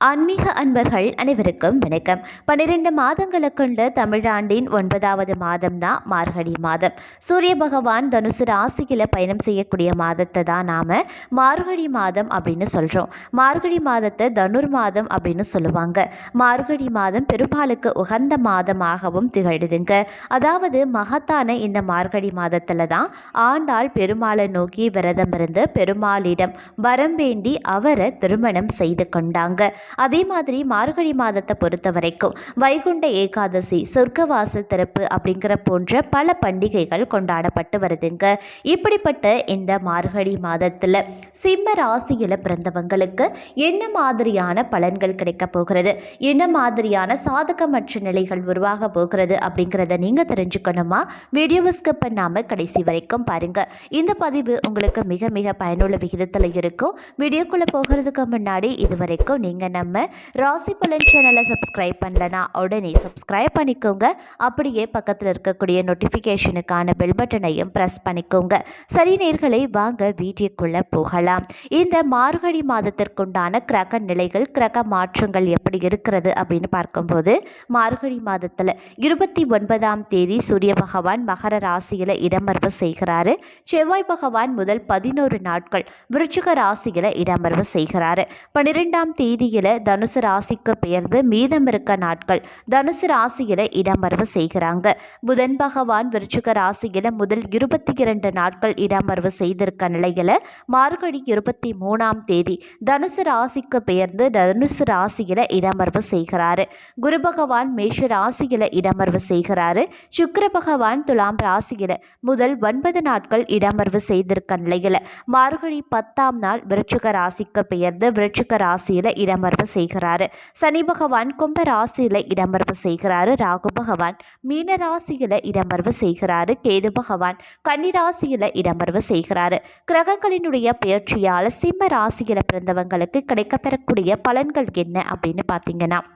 ஆன்மீக அன்பர்கள் அனைவருக்கும் வணக்கம். பன்னிரெண்டு மாதங்களை கொண்ட தமிழாண்டின் ஒன்பதாவது மாதம் தான் மார்கழி மாதம். சூரிய பகவான் தனுசு ராசியில் பயணம் செய்யக்கூடிய மாதத்தை தான் நாம் மார்கழி மாதம் அப்படின்னு சொல்கிறோம் மார்கழி மாதத்தை தனுர் மாதம் அப்படின்னு சொல்லுவாங்க. மார்கழி மாதம் பெருமாளுக்கு உகந்த மாதமாகவும் திகழுதுங்க. அதாவது மகத்தான இந்த மார்கழி மாதத்தில் தான் ஆண்டாள் பெருமாளை நோக்கி விரதம் இருந்து பெருமாளிடம் வரம் வேண்டி அவரை திருமணம் செய்து கொண்டாங்க. அதே மாதிரி மார்கழி மாதத்தை பொறுத்த வரைக்கும் வைகுண்ட ஏகாதசி சொர்க்கவாசல் திறப்பு அப்படிங்கிற போன்ற பல பண்டிகைகள் கொண்டாடப்பட்டு வருதுங்க. இப்படிப்பட்ட இந்த மார்கழி மாதத்தில் சிம்ம ராசியில் பிறந்தவங்களுக்கு என்ன மாதிரியான பலன்கள் கிடைக்க போகிறது? என்ன மாதிரியான சாதகமற்ற நிலைகள் உருவாக போகிறது அப்படிங்கிறத நீங்கள் தெரிஞ்சுக்கணுமா? வீடியோவை ஸ்கிப் பண்ணாமல் கடைசி வரைக்கும் பாருங்கள் இந்த பதிவு உங்களுக்கு மிக மிக பயனுள்ள விகிதத்தில் இருக்கும். வீடியோக்குள்ளே போகிறதுக்கு முன்னாடி இது வரைக்கும் நீங்கள் நம்ம ராசி பலன் சேனலை சப்ஸ்கிரைப் பண்ணலனா உடனே சப்ஸ்கிரைப் பண்ணிக்கோங்க. அப்படியே பக்கத்தில் இருக்கக்கூடிய நோட்டிஃபிகேஷனுக்கான பெல் பட்டனையும் ப்ரெஸ் பண்ணிக்கோங்க. சரி நேர்களை வாங்க வீடியோக்குள்ளே போகலாம். இந்த மார்கழி மாதத்திற்குண்டான கிரக நிலைகள் கிரக மாற்றங்கள் எப்படி இருக்கிறது அப்படின்னு பார்க்கும்போது மார்கழி மாதத்தில் இருபத்தி ஒன்பதாம் தேதி சூரிய பகவான் மகர ராசியில் இடமர்வு செய்கிறாரு. செவ்வாய் பகவான் முதல் பதினோரு நாட்கள் விருச்சிக ராசியில் இடமர்வு செய்கிறாரு. பன்னிரெண்டாம் தேதியில் தனுசு ராசிக்கு பெயர்ந்து மீதம் இருக்க நாட்கள் தனுசு ராசியில் இடமர்வு செய்கிறாங்க. புதன் பகவான் விருச்சிக ராசியில் முதல் இருபத்தி இரண்டு நாட்கள் இடமர்வு செய்திருக்க நிலையில் மார்கழி இருபத்தி மூணாம் தேதி தனுசு ராசிக்கு பெயர்ந்து தனுசு ராசியில் இடமர்வு செய்கிறாரு. குரு பகவான் மேஷ ராசியில் இடமர்வு செய்கிறாரு. சுக்கர பகவான் துலாம் ராசியில் முதல் ஒன்பது நாட்கள் இடமர்வு செய்திருக்க நிலையில் மார்கழி பத்தாம் நாள் விருச்சிக ராசிக்கு பெயர்ந்து விருச்சிக ராசியில் இடமர்வு செய்கிறாரு. சனி பகவான் கும்ப ராசியில் இடமர்வு செய்கிறாரு. ராகு பகவான் மீன ராசியில் இடமர்வு செய்கிறாரு. கேது பகவான் கன்னி ராசியில் இடமர்வு செய்கிறாரு. கிரகங்களினுடைய பெயர்ச்சியால் சிம்ம ராசியில் பிறந்தவங்களுக்கு கிடைக்கப்பெறக்கூடிய பலன்கள் என்ன அப்படின்னு பார்த்தீங்கன்னா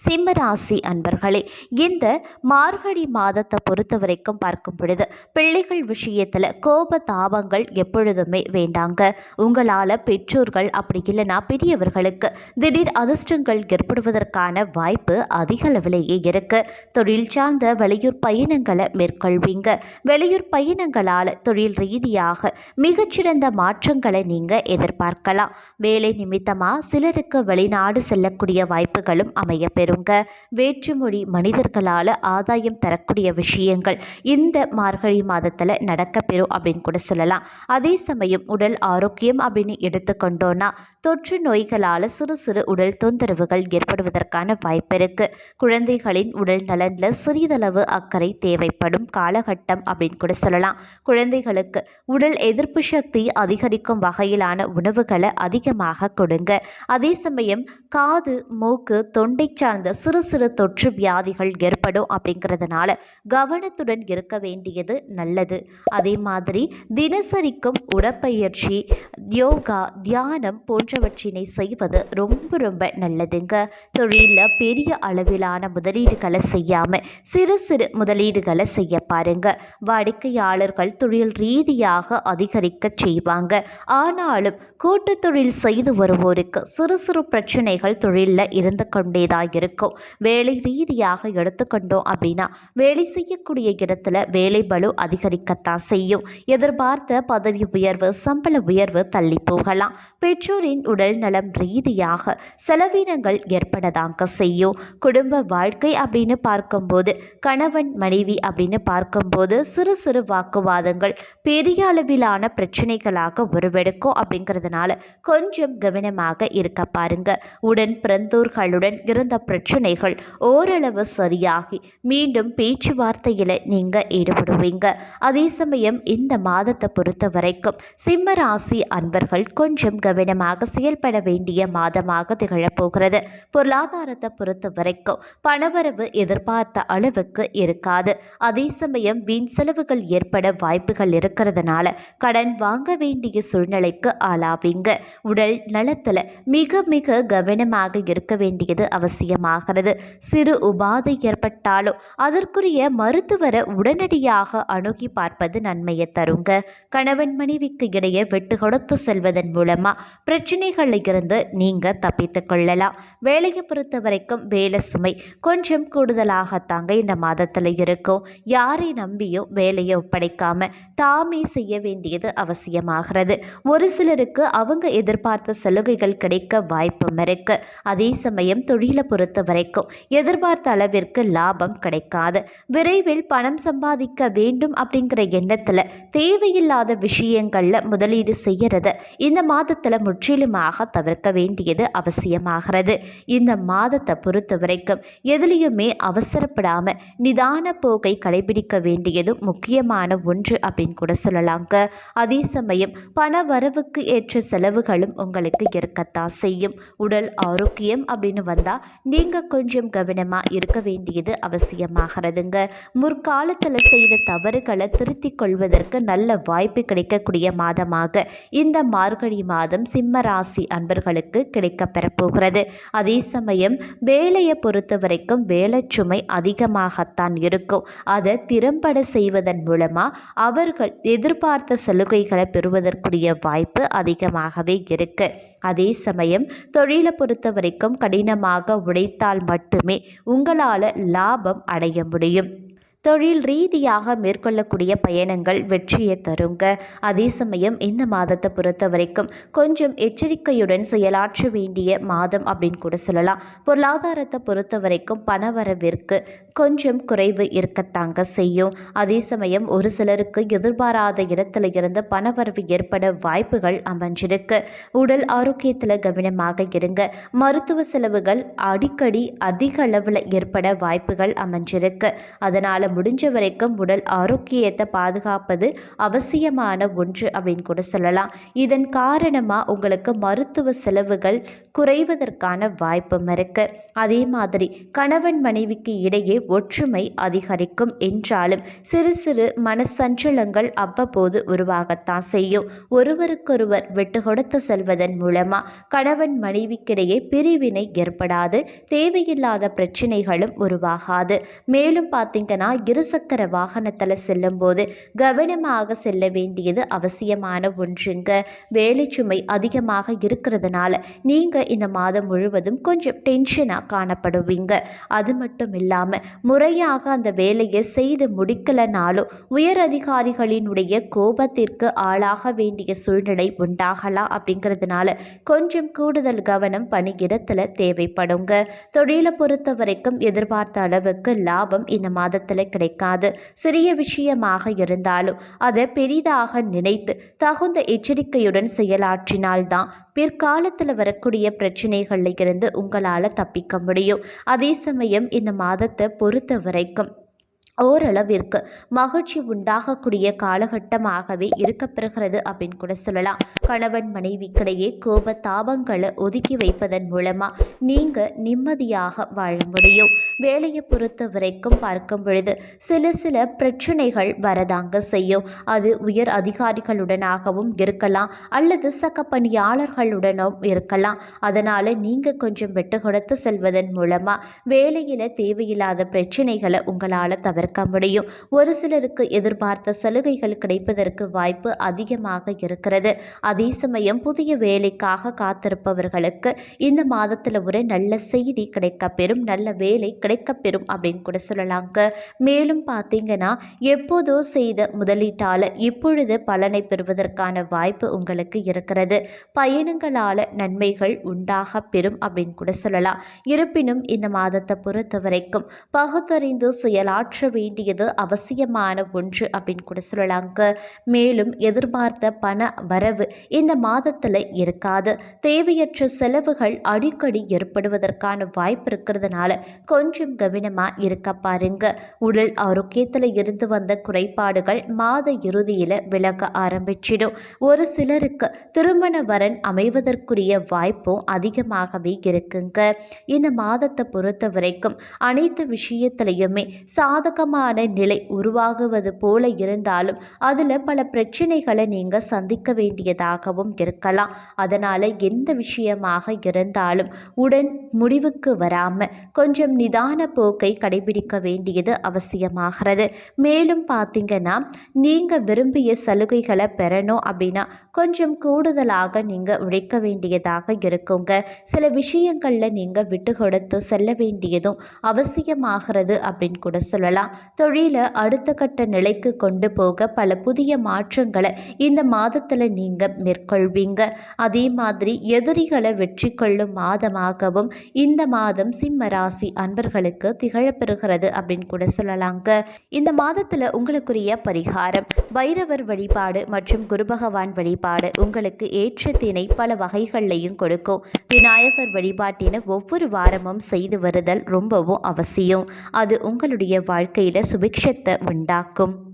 சிம்மராசி அன்பர்களே இந்த மார்கழி மாதத்தை பொறுத்த வரைக்கும் பார்க்கும் பொழுது பிள்ளைகள் விஷயத்தில் கோப தாபங்கள் எப்பொழுதுமே வேண்டாங்க. உங்களால் பெற்றோர்கள் அப்படி இல்லைன்னா பெரியவர்களுக்கு திடீர் அதிர்ஷ்டங்கள் ஏற்படுவதற்கான வாய்ப்பு அதிக அளவிலேயே இருக்கு. தொழில் சார்ந்த வெளியூர் பயணங்களை மேற்கொள்வீங்க. வெளியூர் பயணங்களால் தொழில் ரீதியாக மிகச்சிறந்த மாற்றங்களை நீங்கள் எதிர்பார்க்கலாம். வேலை நிமித்தமாக சிலருக்கு வெளிநாடு செல்லக்கூடிய வாய்ப்புகளும் அமையப்பெறும் பெறுங்க வேற்றுமொழி மனிதர்களால் ஆதாயம் தரக்கூடிய விஷயங்கள் இந்த மார்கழி மாதத்தில் நடக்கப்பெறும் அப்படின்னு கூட சொல்லலாம். அதே சமயம் உடல் ஆரோக்கியம் அப்படின்னு எடுத்துக்கொண்டோன்னா தொற்று நோய்களால் சிறு சிறு உடல் தொந்தரவுகள் ஏற்படுவதற்கான வாய்ப்பு இருக்கு. குழந்தைகளின் உடல் நலனில் சிறிதளவு அக்கறை தேவைப்படும் காலகட்டம் அப்படின்னு கூட சொல்லலாம். குழந்தைகளுக்கு உடல் எதிர்ப்பு சக்தி அதிகரிக்கும் வகையிலான உணவுகளை அதிகமாக கொடுங்க. அதே சமயம் காது மூக்கு தொண்டை சார்ந்த சிறு சிறு தொற்று வியாதிகள் ஏற்படும் அப்படிங்கிறதுனால கவனத்துடன் இருக்க வேண்டியது நல்லது. அதே மாதிரி தினசரிக்கும் உடற்பயிற்சி யோகா தியானம் போன்றவற்றினை செய்வது ரொம்ப ரொம்ப நல்லதுங்க. தொழிலில் பெரிய அளவிலான முதலீடுகளை செய்யாமல் சிறு சிறு முதலீடுகளை செய்ய பாருங்க. வாடிக்கையாளர்கள் தொழில் ரீதியாக அதிகரிக்க செய்வாங்க. ஆனாலும் கூட்டு தொழில் செய்து வருவோருக்கு சிறு சிறு பிரச்சனைகள் தொழிலில் இருந்து கொண்டேதான் இருக்கும். வேலை ரீதியாக எடுத்துக்கொண்டோம் அப்படின்னா வேலை செய்யக்கூடிய இடத்துல வேலை பலு அதிகரிக்கத்தான் செய்யும். எதிர்பார்த்த பதவி உயர்வு சம்பள உயர்வு தள்ளி போகலாம். பெற்றோரின் உடல் நலம் ரீதியாக செலவினங்கள் ஏற்படதாங்க செய்யும். குடும்ப வாழ்க்கை அப்படின்னு பார்க்கும்போது கணவன் மனைவி அப்படின்னு பார்க்கும்போது சிறு சிறு வாக்குவாதங்கள் பெரிய அளவிலான பிரச்சனைகளாக உருவெடுக்கும் அப்படிங்கிறதுனால கொஞ்சம் கவனமாக இருக்க பாருங்க. உடன் பிறந்தோர்களுடன் இருந்த பிரச்சனைகள் ஓரளவு சரியாகி மீண்டும் பேச்சுவார்த்தையில் நீங்கள் ஈடுபடுவீங்க. அதே சமயம் இந்த மாதத்தை பொறுத்த வரைக்கும் சிம்ம ராசி அன்பர்கள் கொஞ்சம் கவனமாக செயல்பட வேண்டிய மாதமாக திகழப்போகிறது பொருளாதாரத்தை பொறுத்த வரைக்கும் பணவரவு எதிர்பார்த்த அளவுக்கு இருக்காது. அதே சமயம் வீண் செலவுகள் ஏற்பட வாய்ப்புகள் இருக்கிறதுனால கடன் வாங்க வேண்டிய சூழ்நிலைக்கு ஆளாவீங்க. உடல் நலத்தில் மிக மிக கவனமாக இருக்க வேண்டியது அவசியம் அவசியமாகிறது சிறு உபாதை ஏற்பட்டாலும் அதற்குரிய மருத்துவரை உடனடியாக அணுகி பார்ப்பது நன்மையை தருங்க. கணவன் மனைவிக்கு இடையே விட்டு கொடுத்து செல்வதன் மூலமா பிரச்சனைகளில் இருந்து நீங்க தப்பித்துக் கொள்ளலாம். வேலையை பொறுத்த வரைக்கும் வேலை சுமை கொஞ்சம் கூடுதலாகத்தாங்க இந்த மாதத்தில் இருக்கும். யாரை நம்பியும் வேலையை ஒப்படைக்காம தாமே செய்ய வேண்டியது அவசியமாகிறது. ஒரு சிலருக்கு அவங்க எதிர்பார்த்த சலுகைகள் கிடைக்க வாய்ப்பும் இருக்கு. அதே சமயம் தொழிலை பொறுத்த பொறுத்த வரைக்கும் எதிர்பார்த்த அளவிற்கு லாபம் கிடைக்காது. விரைவில் பணம் சம்பாதிக்க வேண்டும் அப்படிங்கிற எண்ணத்தில் தேவையில்லாத விஷயங்களில் முதலீடு செய்யறத இந்த மாதத்தில் முற்றிலுமாக தவிர்க்க வேண்டியது அவசியமாகிறது. இந்த மாதத்தை பொறுத்த வரைக்கும் எதுலேயுமே அவசரப்படாமல் நிதான போக்கை கடைபிடிக்க வேண்டியதும் முக்கியமான ஒன்று அப்படின்னு கூட சொல்லலாங்க. அதே சமயம் பண வரவுக்கு ஏற்ற செலவுகளும் உங்களுக்கு இருக்கத்தான் செய்யும். உடல் ஆரோக்கியம் அப்படின்னு வந்தால் நீ நீங்கள் கொஞ்சம் கவனமாக இருக்க வேண்டியது அவசியமாகிறதுங்க. முற்காலத்தில் செய்த தவறுகளை திருத்திக் கொள்வதற்கு நல்ல வாய்ப்பு கிடைக்கக்கூடிய மாதமாக இந்த மார்கழி மாதம் சிம்ம ராசி அன்பர்களுக்கு கிடைக்க பெறப்போகிறது அதே சமயம் வேலையை பொறுத்த வரைக்கும் வேலைச்சுமை அதிகமாகத்தான் இருக்கும். அதை திறம்பட செய்வதன் மூலமாக அவர்கள் எதிர்பார்த்த சலுகைகளை பெறுவதற்குரிய வாய்ப்பு அதிகமாகவே இருக்கு. அதே சமயம் தொழிலை பொறுத்த வரைக்கும் கடினமாக உழைத்தால் மட்டுமே உங்களால் லாபம் அடைய முடியும். தொழில் ரீதியாக மேற்கொள்ளக்கூடிய பயணங்கள் வெற்றியை தருங்க. அதே சமயம் இந்த மாதத்தை பொறுத்த வரைக்கும் கொஞ்சம் எச்சரிக்கையுடன் செயலாற்ற வேண்டிய மாதம் அப்படின்னு கூட சொல்லலாம். பொருளாதாரத்தை பொறுத்த வரைக்கும் பணவரவிற்கு கொஞ்சம் குறைவு இருக்கத்தாங்க செய்யும். அதே சமயம் ஒரு சிலருக்கு எதிர்பாராத இடத்துல இருந்து பணவரவு ஏற்பட வாய்ப்புகள் அமைஞ்சிருக்கு. உடல் ஆரோக்கியத்தில் கவனமாக இருங்க. மருத்துவ செலவுகள் அடிக்கடி அதிக அளவில் ஏற்பட வாய்ப்புகள் அமைஞ்சிருக்கு. அதனால் முடிஞ்ச வரைக்கும் உடல் ஆரோக்கியத்தை பாதுகாப்பது அவசியமான ஒன்று அப்படின்னு கூட சொல்லலாம். இதன் காரணமாக உங்களுக்கு மருத்துவ செலவுகள் குறைவதற்கான வாய்ப்பும் இருக்கு. அதே மாதிரி கணவன் மனைவிக்கு இடையே ஒற்றுமை அதிகரிக்கும் என்றாலும் சிறு சிறு மனசஞ்சலங்கள் அவ்வப்போது உருவாகத்தான் செய்யும். ஒருவருக்கொருவர் விட்டு கொடுத்து செல்வதன் மூலமாக கணவன் மனைவிக்கிடையே பிரிவினை ஏற்படாது தேவையில்லாத பிரச்சனைகளும் உருவாகாது. மேலும் பார்த்தீங்கன்னா இருசக்கர வாகனத்தில் செல்லும்போது கவனமாக செல்ல வேண்டியது அவசியமான ஒன்றுங்க. வேலை சுமை அதிகமாக இருக்கிறதுனால நீங்கள் இந்த மாதம் முழுவதும் கொஞ்சம் டென்ஷனாக காணப்படுவீங்க. அது மட்டும் இல்லாமல் முறையாக அந்த வேலையை செய்து முடிக்கலனாலும் உயர் அதிகாரிகளினுடைய கோபத்திற்கு ஆளாக வேண்டிய சூழ்நிலை உண்டாகலாம். அப்படிங்கிறதுனால கொஞ்சம் கூடுதல் கவனம் பணியிடத்தில் தேவைப்படுங்க. தொழிலை பொறுத்த வரைக்கும் எதிர்பார்த்த அளவுக்கு லாபம் இந்த மாதத்தில் கிடைக்காது. சிறிய விஷயமாக இருந்தாலும் அதை பெரிதாக நினைத்து தகுந்த எச்சரிக்கையுடன் செயலாற்றினால்தான் பிற்காலத்தில் வரக்கூடிய பிரச்சனைகளில் இருந்து உங்களால் தப்பிக்க முடியும். அதே சமயம் இந்த மாதத்தை பொறுத்த வரைக்கும் ஓரளவிற்கு மகிழ்ச்சி உண்டாகக்கூடிய காலகட்டமாகவே இருக்கப்பெறுகிறது அப்படின்னு கூட சொல்லலாம். கணவன் மனைவிக்கிடையே கோப தாபங்களை ஒதுக்கி வைப்பதன் மூலமாக நீங்கள் நிம்மதியாக வாழ முடியும். வேலையை பொறுத்த வரைக்கும் பார்க்கும் பொழுது சில சில பிரச்சனைகள் வரதாங்க செய்யும். அது உயர் அதிகாரிகளுடனாகவும் இருக்கலாம் அல்லது சக பணியாளர்களுடனும் இருக்கலாம். அதனால் நீங்கள் கொஞ்சம் விட்டு கொடுத்து செல்வதன் மூலமாக வேலையில் தேவையில்லாத பிரச்சனைகளை உங்களால் தவிர தவிர்க்க முடியும் ஒரு சிலருக்கு எதிர்பார்த்த சலுகைகள் கிடைப்பதற்கு வாய்ப்பு அதிகமாக இருக்கிறது. அதே சமயம் புதிய வேலைக்காக காத்திருப்பவர்களுக்கு இந்த மாதத்தில் ஒரு நல்ல செய்தி கிடைக்கப்பெறும் நல்ல வேலை கிடைக்கப்பெறும் அப்படின்னு கூட சொல்லலாங்க. மேலும் பார்த்தீங்கன்னா எப்போதோ செய்த முதலீட்டால் இப்பொழுது பலனை பெறுவதற்கான வாய்ப்பு உங்களுக்கு இருக்கிறது. பயணங்களால் நன்மைகள் உண்டாக பெறும் அப்படின்னு கூட சொல்லலாம். இருப்பினும் இந்த மாதத்தை பொறுத்த வரைக்கும் பகுத்தறிந்து செயலாற்ற வேண்டியது அவசியமான ஒன்று அப்படின்னு கூட சொல்லலாங்க மேலும் எதிர்பார்த்த பண வரவு இந்த மாதத்தில் இருக்காது. தேவையற்ற செலவுகள் அடிக்கடி ஏற்படுவதற்கான வாய்ப்பு இருக்கிறதுனால கொஞ்சம் கவனமாக இருக்க பாருங்க. உடல் ஆரோக்கியத்தில் இருந்து வந்த குறைபாடுகள் மாத இறுதியில் விலக ஆரம்பிச்சிடும். ஒரு சிலருக்கு திருமண வரன் அமைவதற்குரிய வாய்ப்பும் அதிகமாகவே இருக்குங்க. இந்த மாதத்தை பொறுத்த வரைக்கும் அனைத்து விஷயத்திலையுமே சாதகமான நிலை உருவாகுவது போல இருந்தாலும் அதில் பல பிரச்சனைகளை நீங்கள் சந்திக்க வேண்டியதாகவும் இருக்கலாம். அதனால் எந்த விஷயமாக இருந்தாலும் உடன் முடிவுக்கு வராமல் கொஞ்சம் நிதான போக்கை கடைபிடிக்க வேண்டியது அவசியமாகிறது. மேலும் பார்த்தீங்கன்னா நீங்கள் விரும்பிய சலுகைகளை பெறணும் அப்படின்னா கொஞ்சம் கூடுதலாக நீங்கள் உழைக்க வேண்டியதாக இருக்குங்க. சில விஷயங்களில் நீங்கள் விட்டு கொடுத்து செல்ல வேண்டியதும் அவசியமாகிறது அப்படின்னு கூட சொல்லலாம். தொழிலை அடுத்த கட்ட நிலைக்கு கொண்டு போக பல புதிய மாற்றங்களை இந்த மாதத்தில் நீங்கள் மேற்கொள்வீங்க. அதே மாதிரி எதிரிகளை வெற்றி கொள்ளும் மாதமாகவும் இந்த மாதம் சிம்ம ராசி அன்பர்களுக்கு திகழப்பெறுகிறது அப்படின்னு கூட சொல்லலாங்க. இந்த மாதத்தில் உங்களுக்குரிய பரிகாரம் பைரவர் வழிபாடு மற்றும் குரு பகவான் வழிபாடு உங்களுக்கு ஏற்றத்தினை பல வகைகள்லையும் கொடுக்கும். விநாயகர் வழிபாட்டினை ஒவ்வொரு வாரமும் செய்து வருதல் ரொம்பவும் அவசியம். அது உங்களுடைய வாழ்க்கை வாழ்க்கையில் சுபிக்ஷத்தை உண்டாக்கும்.